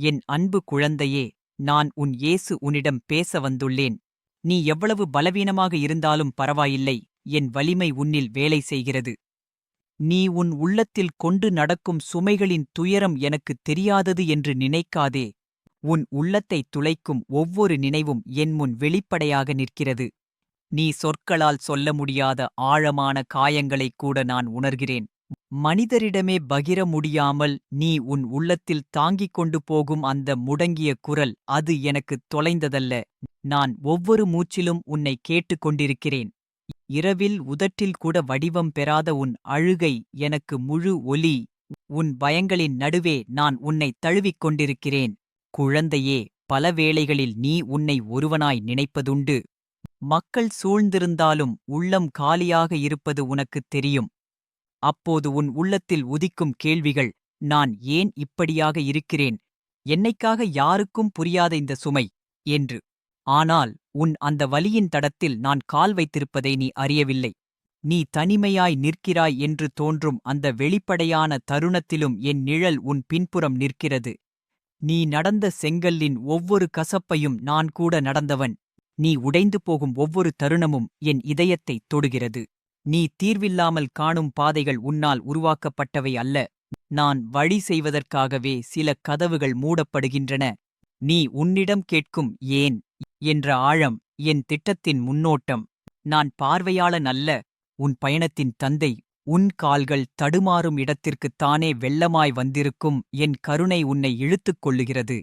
என் அன்பு குழந்தையே நான் உன் இயேசு உன்னிடம் பேச வந்துள்ளேன். நீ எவ்வளவு பலவீனமாக இருந்தாலும் பரவாயில்லை என் வலிமை உன்னில் வேலை செய்கிறது. நீ உன் உள்ளத்தில் கொண்டு நடக்கும் சுமைகளின் துயரம் எனக்குத் தெரியாதது என்று நினைக்காதே. உன் உள்ளத்தைத் துளைக்கும் ஒவ்வொரு நினைவும் என் முன் வெளிப்படையாக நிற்கிறது. நீ சொற்களால் சொல்ல முடியாத ஆழமான காயங்களைக் கூட நான் உணர்கிறேன். மனிதரிடமே பகிர முடியாமல் நீ உன் உள்ளத்தில் தாங்கிக் கொண்டு போகும் அந்த முடங்கிய குரல் அது எனக்குத் தொலைந்ததல்ல. நான் ஒவ்வொரு மூச்சிலும் உன்னை கேட்டுக் கொண்டிருக்கிறேன். இரவில் உதட்டில் கூட வடிவம் பெறாத உன் அழுகை எனக்கு முழு ஒலி. உன் பயங்களின் நடுவே நான் உன்னை தழுவிக் கொண்டிருக்கிறேன். குழந்தையே பல வேளைகளில் நீ உன்னை ஒருவனாய் நினைப்பதுண்டு. மக்கள் சூழ்ந்திருந்தாலும் உள்ளம் காலியாக இருப்பது உனக்குத் தெரியும். அப்போது உன் உள்ளத்தில் உதிக்கும் கேள்விகள் நான் ஏன் இப்படியாக இருக்கிறேன்? என்னைக்காக யாருக்கும் புரியாத இந்த சுமை? என்று. ஆனால் உன் அந்த வலியின் தடத்தில் நான் கால் வைத்திருப்பதை நீ அறியவில்லை. நீ தனிமையாய் நிற்கிறாய் என்று தோன்றும் அந்த வெளிப்படையான தருணத்திலும் என் நிழல் உன் பின்புறம் நிற்கிறது. நீ நடந்த செங்கல்லின் ஒவ்வொரு கசப்பையும் நான் கூட நடந்தவன். நீ உடைந்து போகும் ஒவ்வொரு தருணமும் என் இதயத்தைத் தொடுகிறது. நீ தீர்வில்லாமல் காணும் பாதைகள் உன்னால் உருவாக்கப்பட்டவை அல்ல. நான் வழி செய்வதற்காகவே சில கதவுகள் மூடப்படுகின்றன. நீ உன்னிடம் கேட்கும் ஏன்? என்ற ஆழம் என் திட்டத்தின் முன்னோட்டம். நான் பார்வையாளன் அல்ல உன் பயணத்தின் தந்தை. உன் கால்கள் தடுமாறும் இடத்திற்குத் தானே வெள்ளமாய் வந்திருக்கும் என் கருணை உன்னை இழுத்துக் கொள்ளுகிறது.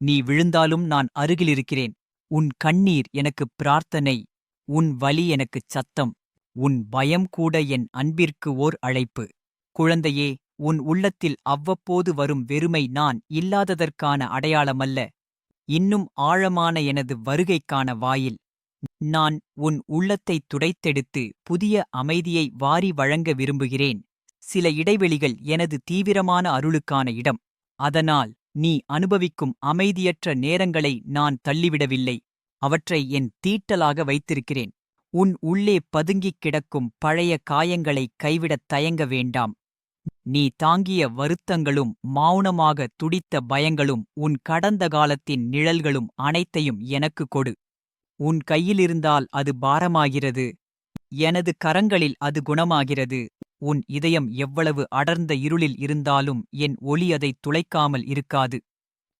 நீ விழுந்தாலும் நான் அருகிலிருக்கிறேன். உன் கண்ணீர் எனக்குப் பிரார்த்தனை உன் வலி எனக்குச் சத்தம். உன் பயம் கூட என் அன்பிற்கு ஓர் அழைப்பு. குழந்தையே உன் உள்ளத்தில் அவ்வப்போது வரும் வெறுமை நான் இல்லாததற்கான அடையாளமல்ல. இன்னும் ஆழமான எனது வருகைக்கான வாயில். நான் உன் உள்ளத்தைத் துடைத்தெடுத்து புதிய அமைதியை வாரி வழங்க விரும்புகிறேன். சில இடைவெளிகள் எனது தீவிரமான அருளுக்கான இடம். அதனால் நீ அனுபவிக்கும் அமைதியற்ற நேரங்களை நான் தள்ளிவிடவில்லை. அவற்றை என் தீட்டலாக வைத்திருக்கிறேன். உன் உள்ளே பதுங்கிக் கிடக்கும் பழைய காயங்களை கைவிடத் தயங்க வேண்டாம். நீ தாங்கிய வருத்தங்களும் மௌனமாக துடித்த பயங்களும் உன் கடந்த காலத்தின் நிழல்களும் அனைத்தையும் எனக்கு கொடு. உன் கையிலிருந்தால் அது பாரமாகிறது. எனது கரங்களில் அது குணமாகிறது. உன் இதயம் எவ்வளவு அடர்ந்த இருளில் இருந்தாலும் என் ஒளி அதைத் துளைக்காமல் இருக்காது.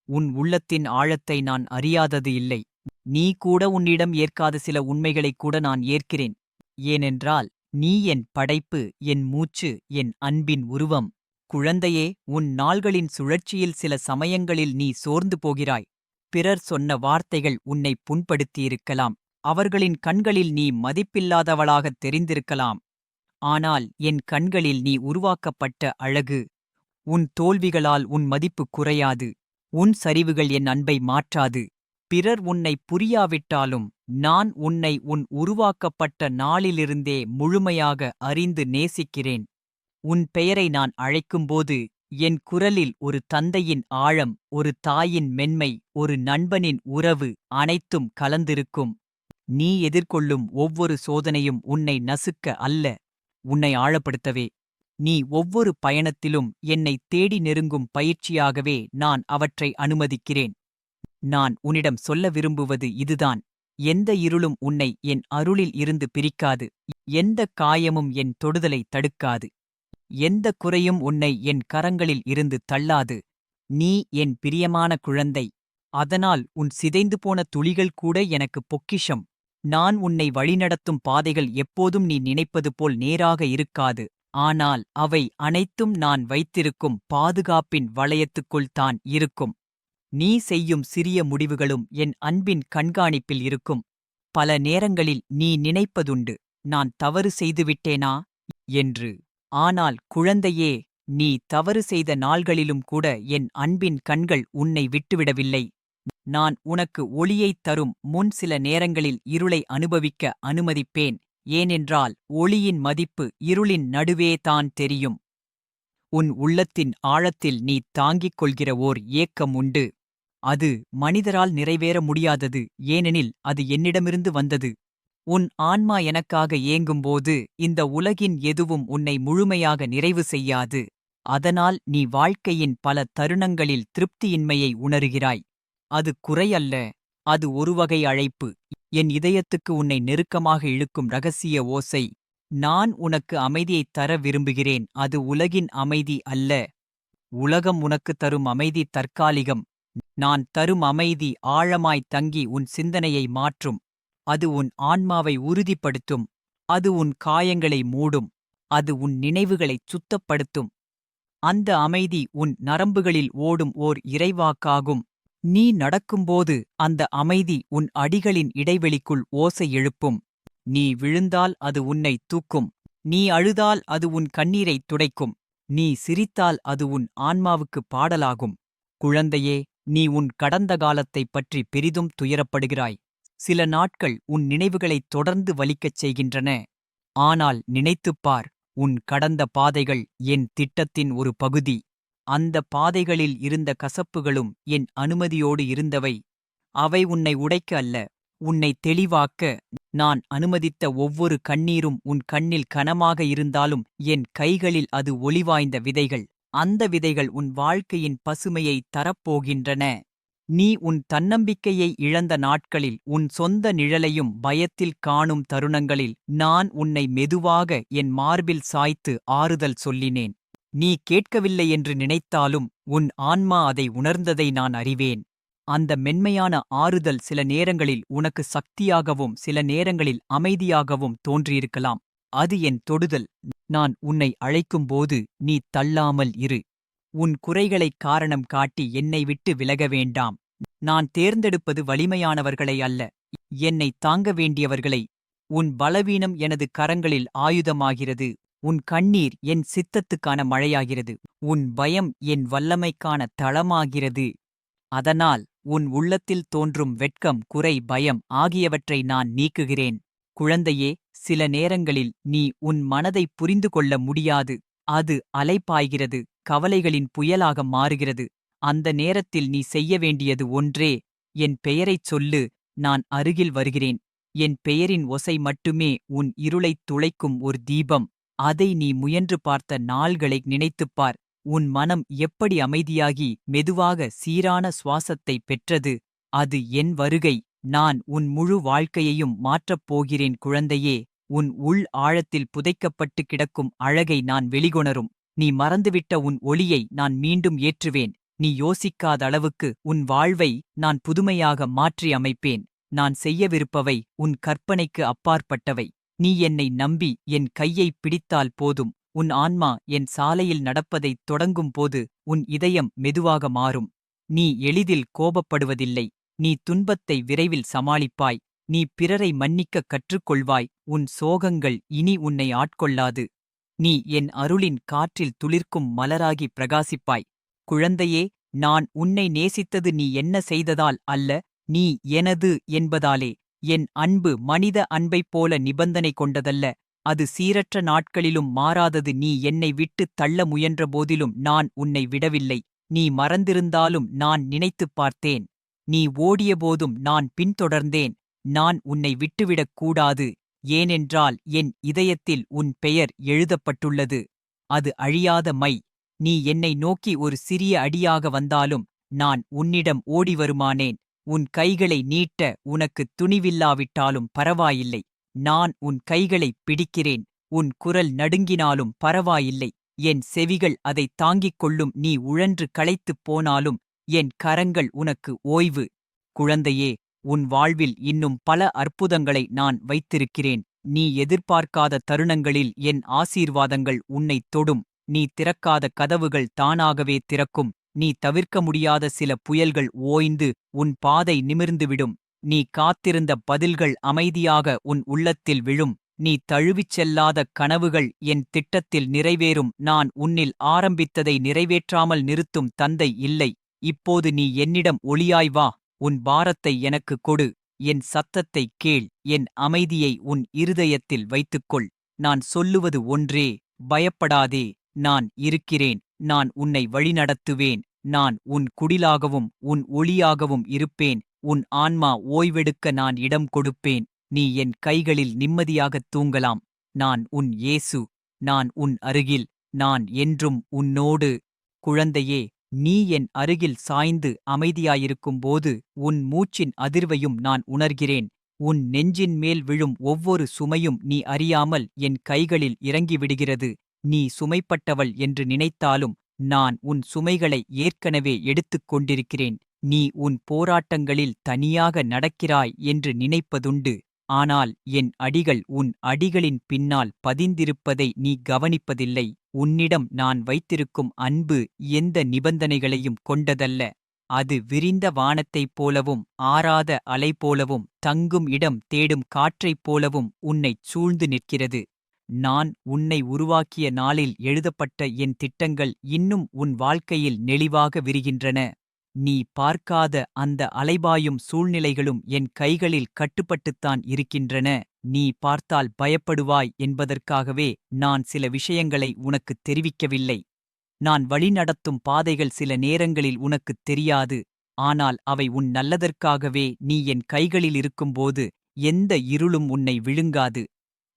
உன் உள்ளத்தின் ஆழத்தை நான் அறியாதது இல்லை. நீ கூட உன்னிடம் ஏற்காத சில உண்மைகளைக் கூட நான் ஏற்கிறேன். ஏனென்றால் நீ என் படைப்பு என் மூச்சு என் அன்பின் உருவம். குழந்தையே உன் நாள்களின் சுழற்சியில் சில சமயங்களில் நீ சோர்ந்து போகிறாய். பிறர் சொன்ன வார்த்தைகள் உன்னை புண்படுத்தியிருக்கலாம். அவர்களின் கண்களில் நீ மதிப்பில்லாதவளாகத் தெரிந்திருக்கலாம். ஆனால் என் கண்களில் நீ உருவாக்கப்பட்ட அழகு. உன் தோல்விகளால் உன் மதிப்பு குறையாது. உன் சரிவுகள் என் அன்பை மாற்றாது. பிறர் உன்னை புரியாவிட்டாலும் நான் உன்னை உன் உருவாக்கப்பட்ட நாளிலிருந்தே முழுமையாக அறிந்து நேசிக்கிறேன். உன் பெயரை நான் அழைக்கும்போது என் குரலில் ஒரு தந்தையின் ஆழம் ஒரு தாயின் மென்மை ஒரு நண்பனின் உறவு அனைத்தும் கலந்திருக்கும். நீ எதிர்கொள்ளும் ஒவ்வொரு சோதனையும் உன்னை நசுக்க அல்ல உன்னை ஆழப்படுத்தவே. நீ ஒவ்வொரு பயணத்திலும் என்னை தேடி நெருங்கும் பயிற்சியாகவே நான் அவற்றை அனுமதிக்கிறேன். நான் உன்னிடம் சொல்ல விரும்புவது இதுதான். எந்த இருளும் உன்னை என் அருளில் இருந்து பிரிக்காது. எந்த காயமும் என் தொடுதலை தடுக்காது. எந்த குறையும் உன்னை என் கரங்களில் இருந்து தள்ளாது. நீ என் பிரியமான குழந்தை. அதனால் உன் சிதைந்து போன துளிகள் கூட எனக்கு பொக்கிஷம். நான் உன்னை வழிநடத்தும் பாதைகள் எப்போதும் நீ நினைப்பது போல் நேராக இருக்காது. ஆனால் அவை அனைத்தும் நான் வைத்திருக்கும் பாதுகாப்பின் வளையத்துக்குள் தான் இருக்கும். நீ செய்யும் சிறிய முடிவுகளும் என் அன்பின் கண்காணிப்பில் இருக்கும். பல நேரங்களில் நீ நினைப்பதுண்டு நான் தவறு செய்துவிட்டேனா? என்று. ஆனால் குழந்தையே நீ தவறு செய்த நாள்களிலும் கூட என் அன்பின் கண்கள் உன்னை விட்டுவிடவில்லை. நான் உனக்கு ஒளியைத் தரும் முன் சில நேரங்களில் இருளை அனுபவிக்க அனுமதிப்பேன். ஏனென்றால் ஒளியின் மதிப்பு இருளின் நடுவே தான் தெரியும். உன் உள்ளத்தின் ஆழத்தில் நீ தாங்கிக் கொள்கிற ஓர் ஏக்கம் உண்டு. அது மனிதரால் நிறைவேற முடியாதது ஏனெனில் அது என்னிடமிருந்து வந்தது. உன் ஆன்மா எனக்காக ஏங்கும்போது இந்த உலகின் எதுவும் உன்னை முழுமையாக நிறைவு செய்யாது. அதனால் நீ வாழ்க்கையின் பல தருணங்களில் திருப்தியின்மையை உணருகிறாய். அது குறையல்ல அது ஒருவகை அழைப்பு. என் இதயத்துக்கு உன்னை நெருக்கமாக இழுக்கும் ரகசிய ஓசை. நான் உனக்கு அமைதியைத் தர விரும்புகிறேன் அது உலகின் அமைதி அல்ல. உலகம் உனக்கு தரும் அமைதி தற்காலிகம். நான் தரும் அமைதி ஆழமாய் தங்கி உன் சிந்தனையை மாற்றும். அது உன் ஆன்மாவை உறுதிப்படுத்தும். அது உன் காயங்களை மூடும். அது உன் நினைவுகளைச் சுத்தப்படுத்தும். அந்த அமைதி உன் நரம்புகளில் ஓடும் ஓர் இறைவாக்காகும். நீ நடக்கும்போது அந்த அமைதி உன் அடிகளின் இடைவெளிக்குள் ஓசை எழுப்பும். நீ விழுந்தால் அது உன்னை தூக்கும். நீ அழுதால் அது உன் கண்ணீரைத் துடைக்கும். நீ சிரித்தால் அது உன் ஆன்மாவுக்கு பாடலாகும். குழந்தையே நீ உன் கடந்த காலத்தைப் பற்றி பெரிதும் துயரப்படுகிறாய். சில நாட்கள் உன் நினைவுகளைத் தொடர்ந்து வலிக்கச் செய்கின்றன. ஆனால் நினைத்துப் பார் உன் கடந்த பாதைகள் என் திட்டத்தின் ஒரு பகுதி. அந்த பாதைகளில் இருந்த கசப்புகளும் என் அனுமதியோடு இருந்தவை. அவை உன்னை உடைக்க அல்ல உன்னை தெளிவாக்க. நான் அனுமதித்த ஒவ்வொரு கண்ணீரும் உன் கண்ணில் கனமாக இருந்தாலும் என் கைகளில் அது ஒளிவாய்ந்த விதைகள். அந்த விதைகள் உன் வாழ்க்கையின் பசுமையை தரப்போகின்றன. நீ உன் தன்னம்பிக்கையை இழந்த நாட்களில் உன் சொந்த நிழலையும் பயத்தில் காணும் தருணங்களில் நான் உன்னை மெதுவாக என் மார்பில் சாய்த்து ஆறுதல் சொல்லினேன். நீ கேட்கவில்லை என்று நினைத்தாலும் உன் ஆன்மா அதை உணர்ந்ததை நான் அறிவேன். அந்த மென்மையான ஆறுதல் சில நேரங்களில் உனக்கு சக்தியாகவும் சில நேரங்களில் அமைதியாகவும் தோன்றியிருக்கலாம். அது என் தொடுதல். நான் உன்னை அழைக்கும்போது நீ தள்ளாமல் இரு. உன் குறைகளைக் காரணம் காட்டி என்னை விட்டு விலக வேண்டாம். நான் தேர்ந்தெடுப்பது வலிமையானவர்களை அல்ல. என்னை தாங்க வேண்டியவர்களை. உன் பலவீனம் எனது கரங்களில் ஆயுதமாகிறது. உன் கண்ணீர் என் சித்தத்துக்கான மழையாகிறது. உன் பயம் என் வல்லமைக்கான தளமாகிறது. அதனால் உன் உள்ளத்தில் தோன்றும் வெட்கம் குறை பயம் ஆகியவற்றை நான் நீக்குகிறேன். குழந்தையே சில நேரங்களில் நீ உன் மனதை புரிந்து கொள்ள முடியாது. அது அலைப்பாய்கிறது கவலைகளின் புயலாக மாறுகிறது. அந்த நேரத்தில் நீ செய்ய வேண்டியது ஒன்றே என் பெயரைச் சொல்லு நான் அருகில் வருகிறேன். என் பெயரின் ஒசை மட்டுமே உன் இருளைத் துளைக்கும் ஒரு தீபம். அதை நீ முயன்று பார்த்த நாள்களை நினைத்துப்பார் உன் மனம் எப்படி அமைதியாகி மெதுவாக சீரான சுவாசத்தை பெற்றது. அது என் வருகை. நான் உன் முழு வாழ்க்கையையும் மாற்றப் போகிறேன் குழந்தையே உன் உள் ஆழத்தில் புதைக்கப்பட்டு கிடக்கும் அழகை நான் வெளிகொணரும். நீ மறந்துவிட்ட உன் ஒளியை நான் மீண்டும் ஏற்றுவேன். நீ யோசிக்காத அளவுக்கு உன் வாழ்வை நான் புதுமையாக மாற்றி அமைப்பேன். நான் செய்யவிருப்பவை உன் கற்பனைக்கு அப்பாற்பட்டவை. நீ என்னை நம்பி என் கையைப் பிடித்தால் போதும். உன் ஆன்மா என் சாலையில் நடப்பதைத் தொடங்கும் போது உன் இதயம் மெதுவாக மாறும். நீ எளிதில் கோபப்படுவதில்லை. நீ துன்பத்தை விரைவில் சமாளிப்பாய். நீ பிறரை மன்னிக்கக் கற்றுக்கொள்வாய். உன் சோகங்கள் இனி உன்னை ஆட்கொள்ளாது. நீ என் அருளின் காற்றில் துளிர்க்கும் மலராகி பிரகாசிப்பாய். குழந்தையே நான் உன்னை நேசித்தது நீ என்ன செய்ததால் அல்ல நீ எனது என்பதாலே. என் அன்பு மனித அன்பைப் போல நிபந்தனை கொண்டதல்ல. அது சீரற்ற நாட்களிலும் மாறாதது. நீ என்னை விட்டுத் தள்ள முயன்ற போதிலும் நான் உன்னை விடவில்லை. நீ மறந்திருந்தாலும் நான் நினைத்துப் பார்த்தேன். நீ ஓடியபோதும் நான் பின்தொடர்ந்தேன் நான் உன்னை விட்டுவிடக் கூடாது ஏனென்றால் என் இதயத்தில் உன் பெயர் எழுதப்பட்டுள்ளது. அது அழியாத மை. நீ என்னை நோக்கி ஒரு சிறிய அடியாக வந்தாலும் நான் உன்னிடம் ஓடி வருமானேன் உன் கைகளை நீட்ட உனக்கு துணிவில்லாவிட்டாலும் பரவாயில்லை. நான் உன் கைகளைப் பிடிக்கிறேன். உன் குரல் நடுங்கினாலும் பரவாயில்லை. என் செவிகள் அதைத் தாங்கிக் கொள்ளும். நீ உழன்று களைத்துப் போனாலும் என் கரங்கள் உனக்கு ஓய்வு. குழந்தையே உன் வாழ்வில் இன்னும் பல அற்புதங்களை நான் வைத்திருக்கிறேன். நீ எதிர்பார்க்காத தருணங்களில் என் ஆசீர்வாதங்கள் உன்னைத் தொடும். நீ திறக்காத கதவுகள் தானாகவே திறக்கும். நீ தவிர்க்க முடியாத சில புயல்கள் ஓய்ந்து உன் பாதை நிமிர்ந்துவிடும். நீ காத்திருந்த பதில்கள் அமைதியாக உன் உள்ளத்தில் விழும். நீ தழுவிச் செல்லாத கனவுகள் என் திட்டத்தில் நிறைவேறும். நான் உன்னில் ஆரம்பித்ததை நிறைவேற்றாமல் நிறுத்தும் தந்தை இல்லை. இப்போது நீ என்னிடம் ஒளியாய் வா உன் பாரத்தை எனக்கு கொடு என் சத்தத்தைக் கேள் என் அமைதியை உன் இருதயத்தில் வைத்துக்கொள். நான் சொல்லுவது ஒன்றே பயப்படாதே நான் இருக்கிறேன் நான் உன்னை வழிநடத்துவேன் நான் உன் குடிலாகவும் உன் ஒளியாகவும் இருப்பேன் உன் ஆன்மா ஓய்வெடுக்க நான் இடம் கொடுப்பேன் நீ என் கைகளில் நிம்மதியாகத் தூங்கலாம். நான் உன் இயேசு நான் உன் அருகில் நான் என்றும் உன்னோடு. குழந்தையே நீ என் அருகில் சாய்ந்து அமைதியாயிருக்கும்போது உன் மூச்சின் அதிர்வையும் நான் உணர்கிறேன். உன் நெஞ்சின் மேல் விழும் ஒவ்வொரு சுமையும் நீ அறியாமல் என் கைகளில் இறங்கிவிடுகிறது. நீ சுமைப்பட்டவள் என்று நினைத்தாலும் நான் உன் சுமைகளை ஏற்கனவே எடுத்துக் கொண்டிருக்கிறேன். நீ உன் போராட்டங்களில் தனியாக நடக்கிறாய் என்று நினைப்பதுண்டு. ஆனால் என் அடிகள் உன் அடிகளின் பின்னால் பதிந்திருப்பதை நீ கவனிப்பதில்லை. உன்னிடம் நான் வைத்திருக்கும் அன்பு எந்த நிபந்தனைகளையும் கொண்டதல்ல. அது விரிந்த வானத்தைப் போலவும் ஆறாத அலை போலவும் தங்கும் இடம் தேடும் காற்றைப் போலவும் உன்னைச் சூழ்ந்து நிற்கிறது. நான் உன்னை உருவாக்கிய நாளில் எழுதப்பட்ட என் திட்டங்கள் இன்னும் உன் வாழ்க்கையில் நெளிவாக விரிகின்றன. நீ பார்க்காத அந்த அலைபாயும் சூழ்நிலைகளும் என் கைகளில் கட்டுப்பட்டுத்தான் இருக்கின்றன. நீ பார்த்தால் பயப்படுவாய் என்பதற்காகவே நான் சில விஷயங்களை உனக்குத் தெரிவிக்கவில்லை. நான் வழிநடத்தும் பாதைகள் சில நேரங்களில் உனக்குத் தெரியாது. ஆனால் அவை உன் நல்லதற்காகவே நீ என் கைகளில் இருக்கும்போது எந்த இருளும் உன்னை விழுங்காது.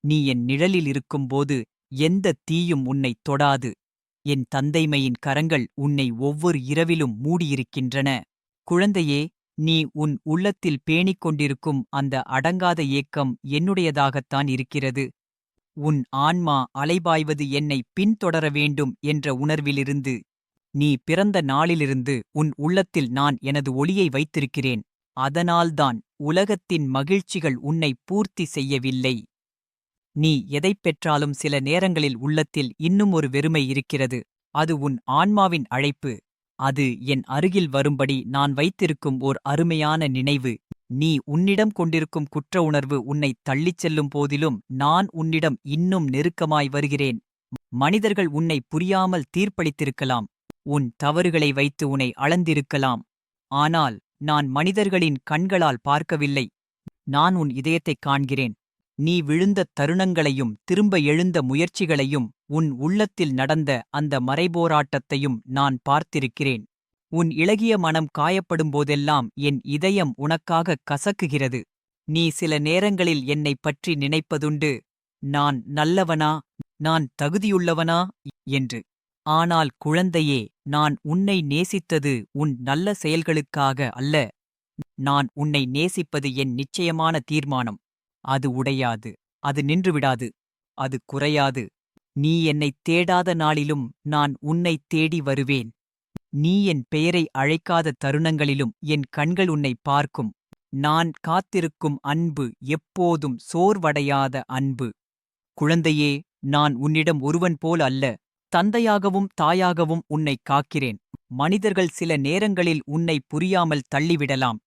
நீ என் நிழலில் இருக்கும்போது எந்த தீயும் உன்னைத் தொடாது. என் தந்தைமையின் கரங்கள் உன்னை ஒவ்வொரு இரவிலும் மூடியிருக்கின்றன. குழந்தையே நீ உன் உள்ளத்தில் பேணிக் கொண்டிருக்கும் அந்த அடங்காத ஏக்கம் என்னுடையதாகத்தான் இருக்கிறது. உன் ஆன்மா அலைபாய்வது என்னை பின்தொடர வேண்டும் என்ற உணர்விலிருந்து நீ பிறந்த நாளிலிருந்து உன் உள்ளத்தில் நான் எனது ஒளியை வைத்திருக்கிறேன். அதனால்தான் உலகத்தின் மகிழ்ச்சிகள் உன்னை பூர்த்தி செய்யவில்லை. நீ எதைப் பெற்றாலும் சில நேரங்களில் உள்ளத்தில் இன்னும் ஒரு வெறுமை இருக்கிறது. அது உன் ஆன்மாவின் அழைப்பு. அது என் அருகில் வரும்படி நான் வைத்திருக்கும் ஓர் அருமையான நினைவு. நீ உன்னிடம் கொண்டிருக்கும் குற்ற உணர்வு உன்னை தள்ளிச் செல்லும் போதிலும் நான் உன்னிடம் இன்னும் நெருக்கமாய் வருகிறேன். மனிதர்கள் உன்னை புரியாமல் தீர்ப்பளித்திருக்கலாம். உன் தவறுகளை வைத்து உன்னை அளந்திருக்கலாம். ஆனால் நான் மனிதர்களின் கண்களால் பார்க்கவில்லை. நான் உன் இதயத்தைக் காண்கிறேன். நீ விழுந்த தருணங்களையும் திரும்ப எழுந்த முயற்சிகளையும் உன் உள்ளத்தில் நடந்த அந்த மறைபோராட்டத்தையும் நான் பார்த்திருக்கிறேன். உன் இளகிய மனம் காயப்படும்போதெல்லாம் என் இதயம் உனக்காக கசக்குகிறது. நீ சில நேரங்களில் என்னைப் பற்றி நினைப்பதுண்டு. நான் நல்லவனா? நான் தகுதியுள்ளவனா? என்று. ஆனால் குழந்தையே நான் உன்னை நேசித்தது உன் நல்ல செயல்களுக்காக அல்ல. நான் உன்னை நேசிப்பது என் நிச்சயமான தீர்மானம். அது உடையாது அது நின்றுவிடாது அது குறையாது. நீ என்னைத் தேடாத நாளிலும் நான் உன்னைத் தேடி வருவேன். நீ என் பெயரை அழைக்காத தருணங்களிலும் என் கண்கள் உன்னை பார்க்கும். நான் காத்திருக்கும் அன்பு எப்போதும் சோர்வடையாத அன்பு. குழந்தையே நான் உன்னிடம் ஒருவன் போல் அல்ல தந்தையாகவும் தாயாகவும் உன்னை காக்கிறேன். மனிதர்கள் சில நேரங்களில் உன்னை புரியாமல் தள்ளிவிடலாம்.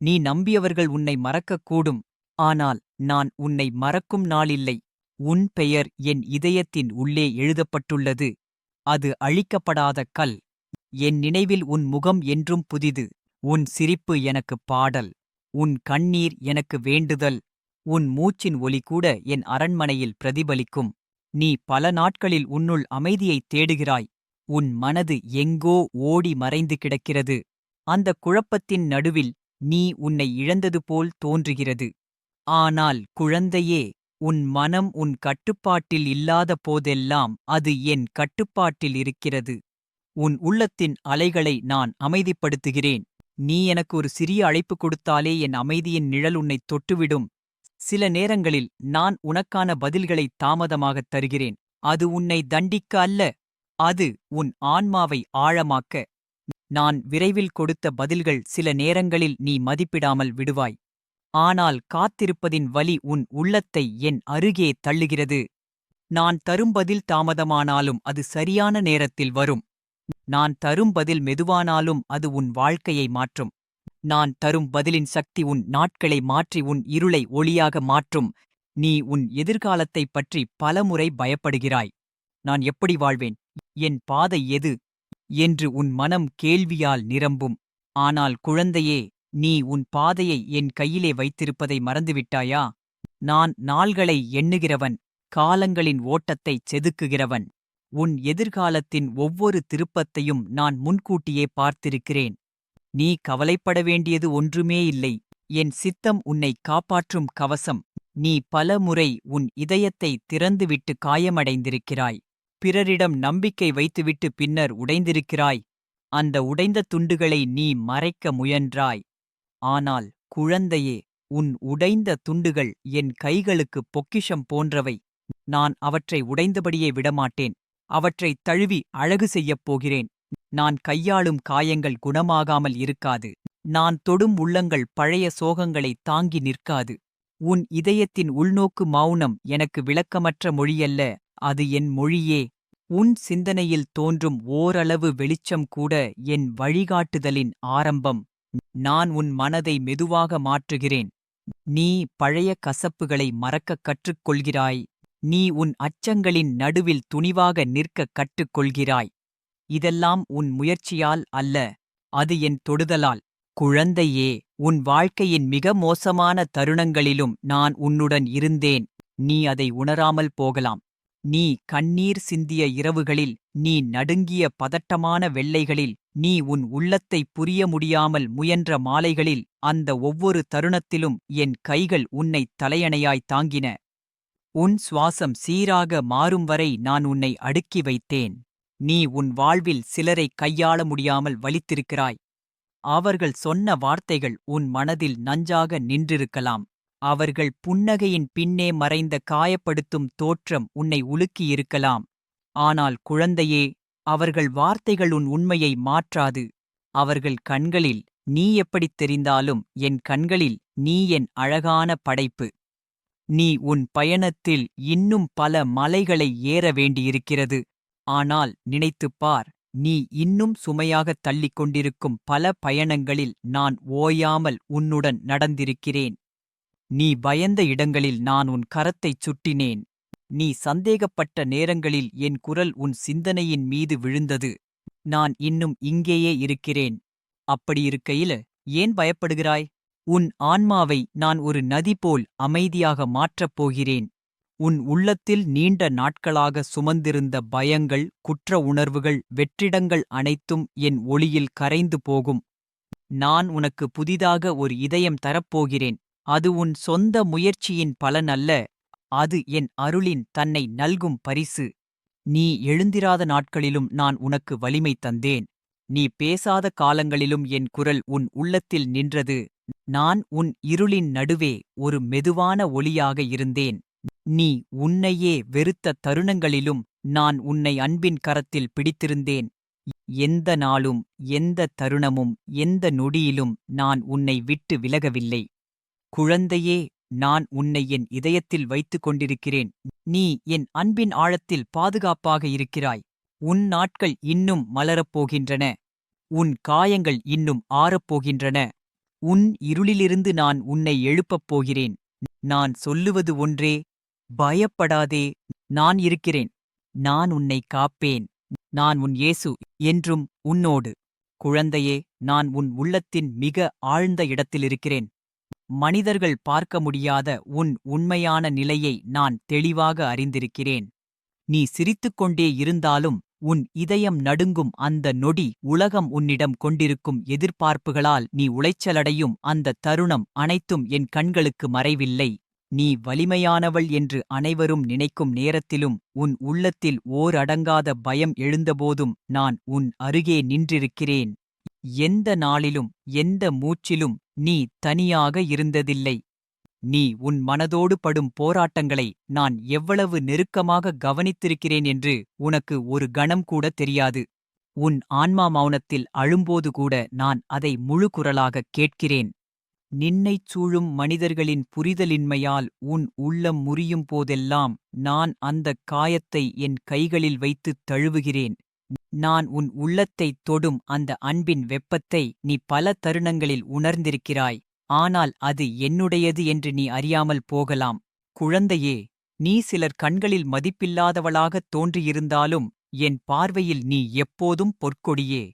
நீ நம்பியவர்கள் உன்னை மறக்கக்கூடும். ஆனால் நான் உன்னை மறக்கும் நாளில்லை. உன் பெயர் என் இதயத்தின் உள்ளே எழுதப்பட்டுள்ளது. அது அழிக்கப்படாத கல். என் நினைவில் உன் முகம் என்றும் புதிது. உன் சிரிப்பு எனக்கு பாடல். உன் கண்ணீர் எனக்கு வேண்டுதல். உன் மூச்சின் ஒலி கூட என் அரண்மனையில் பிரதிபலிக்கும். நீ பல நாட்களில் உன்னுள் அமைதியைத் தேடுகிறாய். உன் மனது எங்கோ ஓடி மறைந்து கிடக்கிறது. அந்த குழப்பத்தின் நடுவில் நீ உன்னை இழந்தது போல் தோன்றுகிறது. ஆனால் குழந்தையே உன் மனம் உன் கட்டுப்பாட்டில் இல்லாத போதெல்லாம் அது என் கட்டுப்பாட்டில் இருக்கிறது. உன் உள்ளத்தின் அலைகளை நான் அமைதிப்படுத்துகிறேன். நீ எனக்கு ஒரு சிறிய அழைப்பு கொடுத்தாலே என் அமைதியின் நிழல் உன்னைத் தொட்டுவிடும். சில நேரங்களில் நான் உனக்கான பதில்களை தாமதமாகத் தருகிறேன். அது உன்னை தண்டிக்க அல்ல அது உன் ஆன்மாவை ஆழமாக்க. நான் விரைவில் கொடுத்த பதில்கள் சில நேரங்களில் நீ மதிப்பிடாமல் விடுவாய். ஆனால் காத்திருப்பதின் வலி உன் உள்ளத்தை என் அருகே தள்ளுகிறது. நான் தரும்பதில் தாமதமானாலும் அது சரியான நேரத்தில் வரும். நான் தரும் பதில் மெதுவானாலும் அது உன் வாழ்க்கையை மாற்றும். நான் தரும் பதிலின் சக்தி உன் நாட்களை மாற்றி உன் இருளை ஒளியாக மாற்றும். நீ உன் எதிர்காலத்தைப் பற்றி பலமுறை பயப்படுகிறாய். நான் எப்படி வாழ்வேன்? என் பாதை எது? என்று உன் மனம் கேள்வியால் நிரம்பும். ஆனால் குழந்தையே நீ உன் பாதையை என் கையிலே வைத்திருப்பதை மறந்துவிட்டாயா? நான் நாள்களை எண்ணுகிறவன் காலங்களின் ஓட்டத்தைச் செதுக்குகிறவன். உன் எதிர்காலத்தின் ஒவ்வொரு திருப்பத்தையும் நான் முன்கூட்டியே பார்த்திருக்கிறேன். நீ கவலைப்பட வேண்டியது ஒன்றுமே இல்லை. என் சித்தம் உன்னை காப்பாற்றும் கவசம். நீ பல முறை உன் இதயத்தை திறந்துவிட்டு காயமடைந்திருக்கிறாய். பிறரிடம் நம்பிக்கை வைத்துவிட்டு பின்னர் உடைந்திருக்கிறாய். அந்த உடைந்த துண்டுகளை நீ மறைக்க முயன்றாய். ஆனால் குழந்தையே உன் உடைந்த துண்டுகள் என் கைகளுக்குப் பொக்கிஷம் போன்றவை. நான் அவற்றை உடைந்தபடியே விடமாட்டேன். அவற்றைத் தழுவி அழகு செய்யப் போகிறேன். நான் கையாளும் காயங்கள் குணமாகாமல் இருக்காது. நான் தொடும் உள்ளங்கள் பழைய சோகங்களை தாங்கி நிற்காது. உன் இதயத்தின் உள்நோக்கு மௌனம் எனக்கு விளக்கமற்ற மொழியல்ல அது என் மொழியே. உன் சிந்தனையில் தோன்றும் ஓரளவு வெளிச்சம் கூட என் வழிகாட்டுதலின் ஆரம்பம். நான் உன் மனதை மெதுவாக மாற்றுகிறேன். நீ பழைய கசப்புகளை மறக்கக் கற்றுக்கொள்கிறாய். நீ உன் அச்சங்களின் நடுவில் துணிவாக நிற்கக் கற்றுக்கொள்கிறாய். இதெல்லாம் உன் முயற்சியால் அல்ல அது என் தொடுதலால். குழந்தையே உன் வாழ்க்கையின் மிக மோசமான தருணங்களிலும் நான் உன்னுடன் இருந்தேன். நீ அதை உணராமல் போகலாம். நீ கண்ணீர் சிந்திய இரவுகளில் நீ நடுங்கிய பதட்டமான வெள்ளைகளில் நீ உன் உள்ளத்தை புரிய முடியாமல் முயன்ற மாலைகளில் அந்த ஒவ்வொரு தருணத்திலும் என் கைகள் உன்னை தலையணையாய் தாங்கின. உன் சுவாசம் சீராக மாறும் வரை நான் உன்னை அடுக்கி வைத்தேன். நீ உன் வாழ்வில் சிலரை கையாள முடியாமல் வலித்திருக்கிறாய். அவர்கள் சொன்ன வார்த்தைகள் உன் மனதில் நஞ்சாக நின்றிருக்கலாம். அவர்கள் புன்னகையின் பின்னே மறைந்த காயப்படுத்தும் தோற்றம் உன்னை உலுக்கியிருக்கலாம். ஆனால் குழந்தையே அவர்கள் வார்த்தைகள் உன் உண்மையை மாற்றாது. அவர்கள் கண்களில் நீ எப்படித் தெரிந்தாலும் என் கண்களில் நீ என் அழகான படைப்பு. நீ உன் பயணத்தில் இன்னும் பல மலைகளை ஏற வேண்டியிருக்கிறது. ஆனால் நினைத்துப் பார் நீ இன்னும் சுமையாகத் தள்ளிக் கொண்டிருக்கும் பல பயணங்களில் நான் ஓயாமல் உன்னுடன் நடந்திருக்கிறேன். நீ பயந்த இடங்களில் நான் உன் கரத்தைச் சுட்டினேன். நீ சந்தேகப்பட்ட நேரங்களில் என் குரல் உன் சிந்தனையின் மீது விழுந்தது. நான் இன்னும் இங்கேயே இருக்கிறேன். அப்படியிருக்கையில ஏன் பயப்படுகிறாய்? உன் ஆன்மாவை நான் ஒரு நதி போல் அமைதியாக மாற்றப் போகிறேன். உன் உள்ளத்தில் நீண்ட நாட்களாக சுமந்திருந்த பயங்கள் குற்ற உணர்வுகள் வெற்றிடங்கள் அனைத்தும் என் ஒளியில் கரைந்து போகும். நான் உனக்கு புதிதாக ஒரு இதயம் தரப்போகிறேன். அது உன் சொந்த முயற்சியின் பலன் அல்ல. அது என் அருளின் தன்னை நல்கும் பரிசு. நீ எழுந்திராத நாட்களிலும் நான் உனக்கு வலிமை தந்தேன். நீ பேசாத காலங்களிலும் என் குரல் உன் உள்ளத்தில் நின்றது. நான் உன் இருளின் நடுவே ஒரு மெதுவான ஒளியாக இருந்தேன். நீ உன்னையே வெறுத்த தருணங்களிலும் நான் உன்னை அன்பின் கரத்தில் பிடித்திருந்தேன். எந்த நாளும் எந்த தருணமும் எந்த நொடியிலும் நான் உன்னை விட்டு விலகவில்லை. குழந்தையே நான் உன்னை என் இதயத்தில் வைத்துக் கொண்டிருக்கிறேன். நீ என் அன்பின் ஆழத்தில் பாதுகாப்பாக இருக்கிறாய். உன் நாட்கள் இன்னும் மலரப்போகின்றன. உன் காயங்கள் இன்னும் ஆறப்போகின்றன. உன் இருளிலிருந்து நான் உன்னை எழுப்பப் போகிறேன். நான் சொல்லுவது ஒன்றே பயப்படாதே நான் இருக்கிறேன். நான் உன்னை காப்பேன். நான் உன் இயேசு என்றும் உன்னோடு. குழந்தையே நான் உன் உள்ளத்தின் மிக ஆழ்ந்த இடத்திலிருக்கிறேன். மனிதர்கள் பார்க்க முடியாத உன் உண்மையான நிலையை நான் தெளிவாக அறிந்திருக்கிறேன். நீ சிரித்துக்கொண்டே இருந்தாலும் உன் இதயம் நடுங்கும் அந்த நொடி உலகம் உன்னிடம் கொண்டிருக்கும் எதிர்பார்ப்புகளால் நீ உளைச்சலடையும் அந்த தருணம் அனைத்தும் என் கண்களுக்கு மறைவில்லை. நீ வலிமையானவள் என்று அனைவரும் நினைக்கும் நேரத்திலும் உன் உள்ளத்தில் ஓர் அடங்காத பயம் எழுந்தபோதும் நான் உன் அருகே நின்றிருக்கிறேன். எந்த நாளிலும் எந்த மூச்சிலும் நீ தனியாக இருந்ததில்லை. நீ உன் மனதோடு படும் போராட்டங்களை நான் எவ்வளவு நெருக்கமாக கவனித்திருக்கிறேன் என்று உனக்கு ஒரு கணம் கூட தெரியாது. உன் ஆன்மா மௌனத்தில் அழும்போது கூட நான் அதை முழு குரலாகக் கேட்கிறேன். நின்னைச் சூழும் மனிதர்களின் புரிதலின்மையால் உன் உள்ளம் முறியும் போதெல்லாம் நான் அந்தக் காயத்தை என் கைகளில் வைத்துத் தழுவுகிறேன். நான் உன் உள்ளத்தைத் தொடும் அந்த அன்பின் வெப்பத்தை நீ பல தருணங்களில் உணர்ந்திருக்கிறாய். ஆனால் அது என்னுடையது என்று நீ அறியாமல் போகலாம். குழந்தையே நீ சிலர் கண்களில் மதிப்பில்லாதவளாகத் தோன்றியிருந்தாலும் என் பார்வையில் நீ எப்போதும் பொற்கொடியே.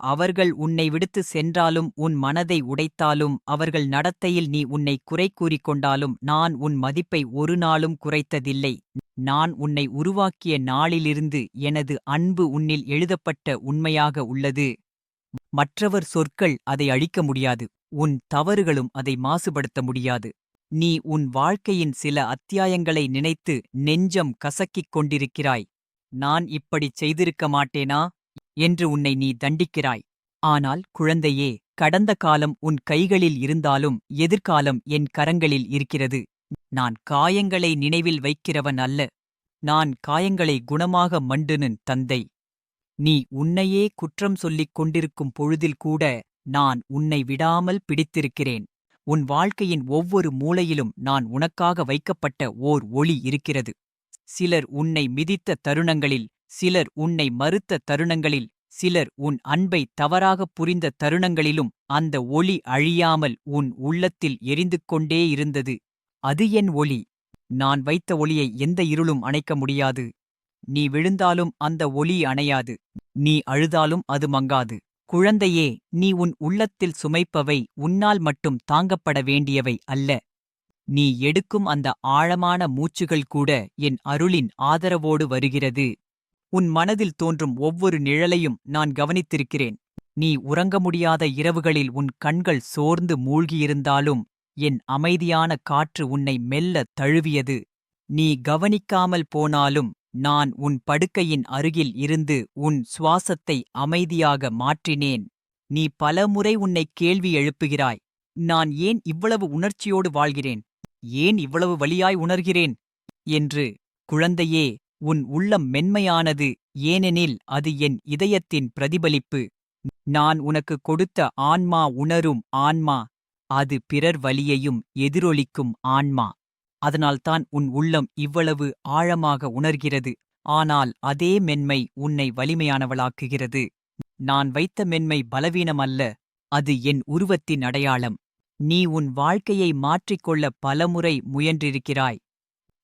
அவர்கள் உன்னை விடுத்து சென்றாலும் உன் மனதை உடைத்தாலும் அவர்கள் நடத்தையில் நீ உன்னை குறை கூறிக்கொண்டாலும் நான் உன் மதிப்பை ஒரு நாளும் குறைத்ததில்லை. நான் உன்னை உருவாக்கிய நாளிலிருந்து எனது அன்பு உன்னில் எழுதப்பட்ட உண்மையாக உள்ளது. மற்றவர் சொற்கள் அதை அழிக்க முடியாது உன் தவறுகளும் அதை மாசுபடுத்த முடியாது. நீ உன் வாழ்க்கையின் சில அத்தியாயங்களை நினைத்து நெஞ்சம் கசக்கிக் கொண்டிருக்கிறாய். நான் இப்படிச் செய்திருக்க மாட்டேனா? என்று உன்னை நீ தண்டிக்கிறாய். ஆனால் குழந்தையே கடந்த காலம் உன் கைகளில் இருந்தாலும் எதிர்காலம் என் கரங்களில் இருக்கிறது. நான் காயங்களை நினைவில் வைக்கிறவன் அல்ல. நான் காயங்களை குணமாக மண்டுனன் தந்தை. நீ உன்னையே குற்றம் சொல்லிக் கொண்டிருக்கும் பொழுதில் கூட நான் உன்னை விடாமல் பிடித்திருக்கிறேன். உன் வாழ்க்கையின் ஒவ்வொரு மூலையிலும் நான் உனக்காக வைக்கப்பட்ட ஓர் ஒளி இருக்கிறது. சிலர் உன்னை மிதித்த தருணங்களில் சிலர் உன்னை மறுத்த தருணங்களில் சிலர் உன் அன்பை தவறாகப் புரிந்த தருணங்களிலும் அந்த ஒளி அழியாமல் உன் உள்ளத்தில் எரிந்து கொண்டே இருந்தது. அது என் ஒளி. நான் வைத்த ஒளியை எந்த இருளும் அணைக்க முடியாது. நீ விழுந்தாலும் அந்த ஒளி அணையாது. நீ அழுதாலும் அது மங்காது. குழந்தையே நீ உன் உள்ளத்தில் சுமைப்பவை உன்னால் மட்டும் தாங்கப்பட வேண்டியவை அல்ல. நீ எடுக்கும் அந்த ஆழமான மூச்சுகள் கூட என் அருளின் ஆதரவோடு வருகிறது. உன் மனதில் தோன்றும் ஒவ்வொரு நிழலையும் நான் கவனித்திருக்கிறேன். நீ உறங்க முடியாத இரவுகளில் உன் கண்கள் சோர்ந்து மூழ்கியிருந்தாலும் என் அமைதியான காற்று உன்னை மெல்ல தழுவியது. நீ கவனிக்காமல் போனாலும் நான் உன் படுக்கையின் அருகில் இருந்து உன் சுவாசத்தை அமைதியாக மாற்றினேன். நீ பலமுறை உன்னை கேள்வி எழுப்புகிறாய். நான் ஏன் இவ்வளவு உணர்ச்சியோடு வாழ்கிறேன்? ஏன் இவ்வளவு வலியாய் உணர்கிறேன்? என்று குழந்தையே உன் உள்ளம் மென்மையானது ஏனெனில் அது என் இதயத்தின் பிரதிபலிப்பு. நான் உனக்கு கொடுத்த ஆன்மா உணரும் ஆன்மா அது பிறர் வலியையும் எதிரொலிக்கும் ஆன்மா. அதனால்தான் உன் உள்ளம் இவ்வளவு ஆழமாக உணர்கிறது ஆனால் அதே மென்மை உன்னை வலிமையானவளாக்குகிறது. நான் வைத்த மென்மை பலவீனமல்ல அது என் உருவத்தின் அடையாளம். நீ உன் வாழ்க்கையை மாற்றிக்கொள்ள பலமுறை முயன்றிருக்கிறாய்.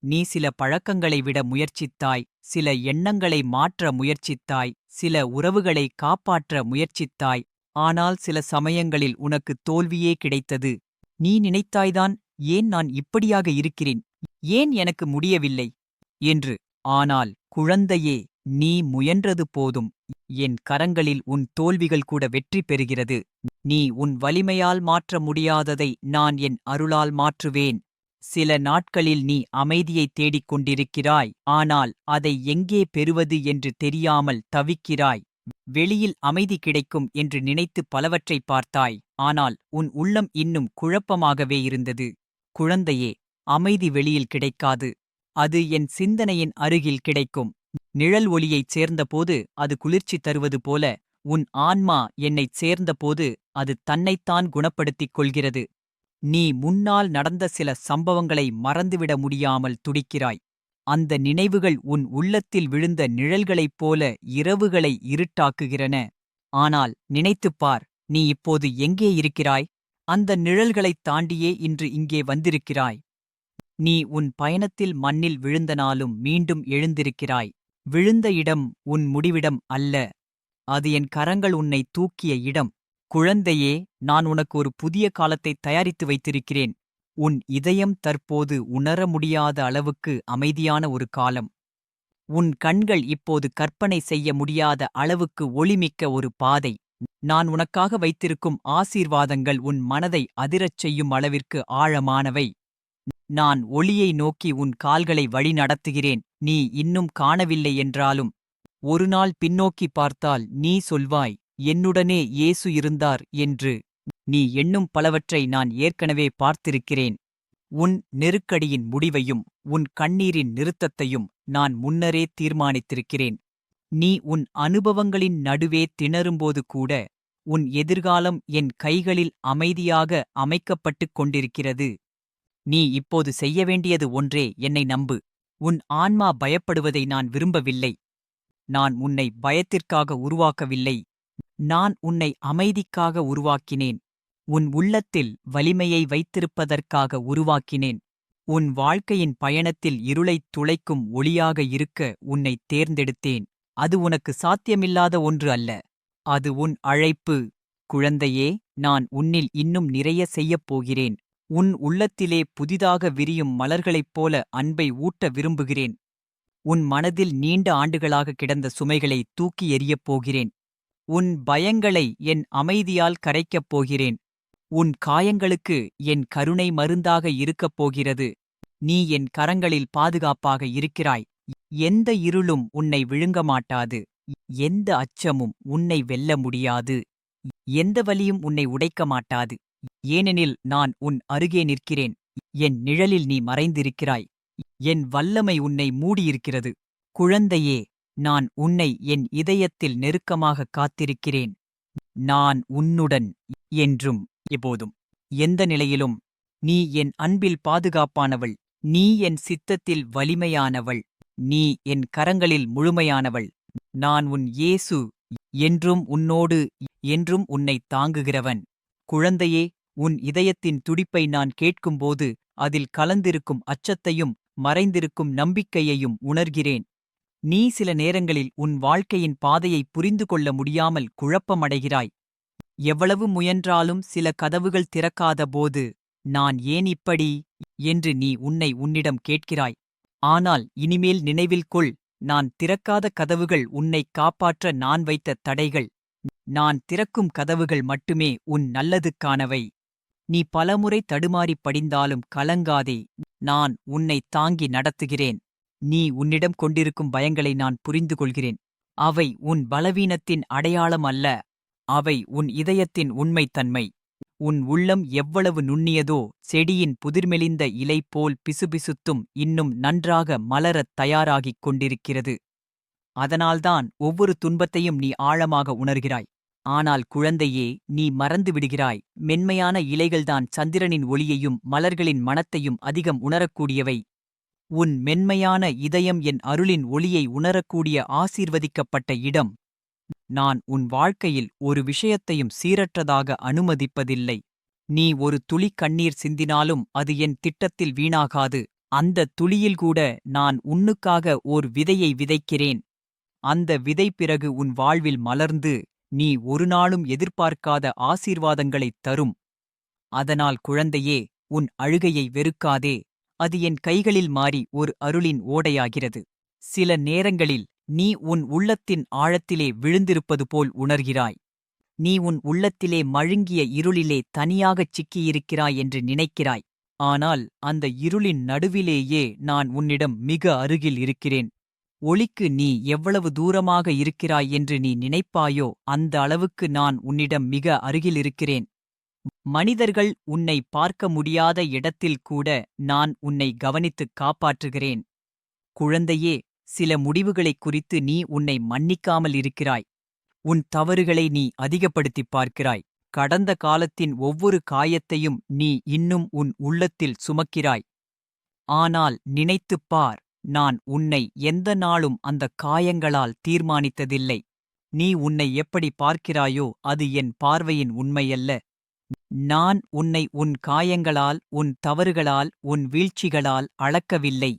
நீ சில பழக்கங்களை விட முயற்சித்தாய் சில எண்ணங்களை மாற்ற முயற்சித்தாய் சில உறவுகளை காப்பாற்ற முயற்சித்தாய். ஆனால் சில சமயங்களில் உனக்கு தோல்வியே கிடைத்தது. நீ நினைத்தாய்தான் ஏன் நான் இப்படியாக இருக்கிறேன்? ஏன் எனக்கு முடியவில்லை? என்று ஆனால் குழந்தையே நீ முயன்றது போதும். என் கரங்களில் உன் தோல்விகள் கூட வெற்றி பெறுகிறது. நீ உன் வலிமையால் மாற்ற முடியாததை நான் என் அருளால் மாற்றுவேன். சில நாட்களில் நீ அமைதியைத் தேடிக் கொண்டிருக்கிறாய் ஆனால் அதை எங்கே பெறுவது என்று தெரியாமல் தவிக்கிறாய். வெளியில் அமைதி கிடைக்கும் என்று நினைத்து பலவற்றை பார்த்தாய் ஆனால் உன் உள்ளம் இன்னும் குழப்பமாகவே இருந்தது. குழந்தையே அமைதி வெளியில் கிடைக்காது. அது என் சிந்தனையின் அருகில் கிடைக்கும். நிழல் ஒளியைச் சேர்ந்தபோது அது குளிர்ச்சி தருவது போல உன் ஆன்மா என்னைச் சேர்ந்தபோது அது தன்னைத்தான் குணப்படுத்திக் கொள்கிறது. நீ முன்னால் நடந்த சில சம்பவங்களை மறந்துவிட முடியாமல் துடிக்கிறாய். அந்த நினைவுகள் உன் உள்ளத்தில் விழுந்த நிழல்களைப் போல இரவுகளை இருட்டாக்குகிறன. ஆனால் நினைத்துப் பார் நீ இப்போது எங்கே இருக்கிறாய்? அந்த நிழல்களைத் தாண்டியே இன்று இங்கே வந்திருக்கிறாய். நீ உன் பயணத்தில் மண்ணில் விழுந்த நாளும் மீண்டும் எழுந்திருக்கிறாய். விழுந்த இடம் உன் முடிவிடம் அல்ல. அது என் கரங்கள் உன்னை தூக்கிய இடம். குழந்தையே நான் உனக்கு ஒரு புதிய காலத்தை தயாரித்து வைத்திருக்கிறேன். உன் இதயம் தற்போது உணர முடியாத அளவுக்கு அமைதியான ஒரு காலம். உன் கண்கள் இப்போது கற்பனை செய்ய முடியாத அளவுக்கு ஒளிமிக்க ஒரு பாதை. நான் உனக்காக வைத்திருக்கும் ஆசீர்வாதங்கள் உன் மனதை அதிரச் செய்யும் அளவிற்கு ஆழமானவை. நான் ஒளியை நோக்கி உன் கால்களை வழி நடத்துகிறேன். நீ இன்னும் காணவில்லை என்றாலும் ஒருநாள் பின்னோக்கி பார்த்தால் நீ சொல்வாய் என்னுடனே இயேசு இருந்தார் என்று நீ எண்ணும் பலவற்றை நான் ஏற்கனவே பார்த்திருக்கிறேன். உன் நெருக்கடியின் முடிவையும் உன் கண்ணீரின் நிறுத்தத்தையும் நான் முன்னரே தீர்மானித்திருக்கிறேன். நீ உன் அனுபவங்களின் நடுவே திணறும்போது கூட உன் எதிர்காலம் என் கைகளில் அமைதியாக அமைக்கப்பட்டுக் கொண்டிருக்கிறது. நீ இப்போது செய்ய வேண்டியது ஒன்றே என்னை நம்பு. உன் ஆன்மா பயப்படுவதை நான் விரும்பவில்லை. நான் உன்னை பயத்திற்காக உருவாக்கவில்லை. நான் உன்னை அமைதிக்காக உருவாக்கினேன். உன் உள்ளத்தில் வலிமையை வைத்திருப்பதற்காக உருவாக்கினேன். உன் வாழ்க்கையின் பயணத்தில் இருளைத் துளைக்கும் ஒளியாக இருக்க உன்னை தேர்ந்தெடுத்தேன். அது உனக்கு சாத்தியமில்லாத ஒன்று அல்ல. அது உன் அழைப்பு. குழந்தையே நான் உன்னில் இன்னும் நிறைய செய்யப் போகிறேன். உன் உள்ளத்திலே புதிதாக விரியும் மலர்களைப் போல அன்பை ஊட்ட விரும்புகிறேன். உன் மனதில் நீண்ட ஆண்டுகளாக கிடந்த சுமைகளை தூக்கி எறியப் போகிறேன். உன் பயங்களை என் அமைதியால் கரைக்கப் போகிறேன். உன் காயங்களுக்கு என் கருணை மருந்தாக இருக்கப் போகிறது. நீ என் கரங்களில் பாதுகாப்பாக இருக்கிறாய். எந்த இருளும் உன்னை விழுங்க மாட்டாது. எந்த அச்சமும் உன்னை வெல்ல முடியாது. எந்த வலியும் உன்னை உடைக்க மாட்டாது. ஏனெனில் நான் உன் அருகே நிற்கிறேன். என் நிழலில் நீ மறைந்திருக்கிறாய். என் வல்லமை உன்னை மூடியிருக்கிறது. குழந்தையே நான் உன்னை என் இதயத்தில் நெருக்கமாக காத்திருக்கிறேன். நான் உன்னுடன் என்றும் எப்போதும். எந்த நிலையிலும் நீ என் அன்பில் பாதுகாப்பானவள். நீ என் சித்தத்தில் வலிமையானவள். நீ என் கரங்களில் முழுமையானவள். நான் உன் இயேசு என்றும் உன்னோடு என்றும் உன்னை தாங்குகிறவன். குழந்தையே உன் இதயத்தின் துடிப்பை நான் கேட்கும்போது அதில் கலந்திருக்கும் அச்சத்தையும் மறைந்திருக்கும் நம்பிக்கையையும் உணர்கிறேன். நீ சில நேரங்களில் உன் வாழ்க்கையின் பாதையை புரிந்து கொள்ள முடியாமல் குழப்பமடைகிறாய். எவ்வளவு முயன்றாலும் சில கதவுகள் திறக்காத போது நான் ஏன் இப்படி என்று நீ உன்னை உன்னிடம் கேட்கிறாய். ஆனால் இனிமேல் நினைவில் கொள் நான் திறக்காத கதவுகள் உன்னை காப்பாற்ற நான் வைத்த தடைகள். நான் திறக்கும் கதவுகள் மட்டுமே உன் நல்லதுக்கானவை. நீ பலமுறை தடுமாறிப் படிந்தாலும் கலங்காதே. நான் உன்னை தாங்கி நடத்துகிறேன். நீ உன்னிடம் கொண்டிருக்கும் பயங்களை நான் புரிந்து கொள்கிறேன் அவை உன் பலவீனத்தின் அடையாளம் அல்ல. அவை உன் இதயத்தின் உண்மைத்தன்மை. உன் உள்ளம் எவ்வளவு நுண்ணியதோ செடியின் புதிர்மெலிந்த இலை போல் பிசுபிசுத்தும் இன்னும் நன்றாக மலரத் தயாராகிக் கொண்டிருக்கிறது. அதனால்தான் ஒவ்வொரு துன்பத்தையும் நீ ஆழமாக உணர்கிறாய். ஆனால் குழந்தையே நீ மறந்து விடுகிறாய். மென்மையான இலைகள்தான் சந்திரனின் ஒளியையும் மலர்களின் மணத்தையும் அதிகம் உணரக்கூடியவை. உன் மென்மையான இதயம் என் அருளின் ஒளியை உணரக்கூடிய ஆசீர்வதிக்கப்பட்ட இடம். நான் உன் வாழ்க்கையில் ஒரு விஷயத்தையும் சீரற்றதாக அனுமதிப்பதில்லை. நீ ஒரு துளி கண்ணீர் சிந்தினாலும் அது என் திட்டத்தில் வீணாகாது. அந்த துளியில் கூட நான் உன்னுக்காக ஓர் விதையை விதைக்கிறேன். அந்த விதை பிறகு உன் வாழ்வில் மலர்ந்து நீ ஒரு நாளும் எதிர்பார்க்காத ஆசீர்வாதங்களைத் தரும். அதனால் குழந்தையே உன் அழுகையை வெறுக்காதே. அது என் கைகளில் மாறி ஒரு அருளின் ஓடையாகிறது. சில நேரங்களில் நீ உன் உள்ளத்தின் ஆழத்திலே விழுந்திருப்பது போல் உணர்கிறாய். நீ உன் உள்ளத்திலே மழுங்கிய இருளிலே தனியாகச் சிக்கியிருக்கிறாய் என்று நினைக்கிறாய். ஆனால் அந்த இருளின் நடுவிலேயே நான் உன்னிடம் மிக அருகில் இருக்கிறேன். ஒளிக்கு நீ எவ்வளவு தூரமாக இருக்கிறாய் என்று நீ நினைப்பாயோ அந்த அளவுக்கு நான் உன்னிடம் மிக அருகில் இருக்கிறேன். மனிதர்கள் உன்னை பார்க்க முடியாத இடத்தில் கூட நான் உன்னை கவனித்துக் காப்பாற்றுகிறேன். குழந்தையே சில முடிவுகளைக் குறித்து நீ உன்னை மன்னிக்காமல் இருக்கிறாய். உன் தவறுகளை நீ அதிகப்படுத்திப் பார்க்கிறாய். கடந்த காலத்தின் ஒவ்வொரு காயத்தையும் நீ இன்னும் உன் உள்ளத்தில் சுமக்கிறாய். ஆனால் நினைத்துப் பார் நான் உன்னை எந்த நாளும் அந்த காயங்களால் தீர்மானித்ததில்லை. நீ உன்னை எப்படி பார்க்கிறாயோ அது என் பார்வையின் உண்மையல்ல. நான் உன்னை உன் காயங்களால் உன் தவறுகளால் உன் வீழ்ச்சிகளால் அளக்கவில்லை.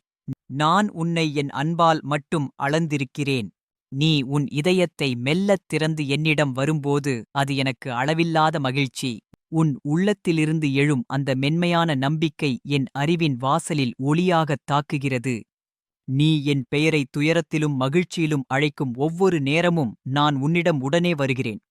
நான் உன்னை என் அன்பால் மட்டும் அளந்திருக்கிறேன். நீ உன் இதயத்தை மெல்லத் திறந்து என்னிடம் வரும்போது அது எனக்கு அளவில்லாத மகிழ்ச்சி. உன் உள்ளத்திலிருந்து எழும் அந்த மென்மையான நம்பிக்கை என் அறிவின் வாசலில் ஒளியாகத் தாக்குகிறது. நீ என் பெயரை துயரத்திலும் மகிழ்ச்சியிலும் அழைக்கும் ஒவ்வொரு நேரமும் நான் உன்னிடம் உடனே வருகிறேன்.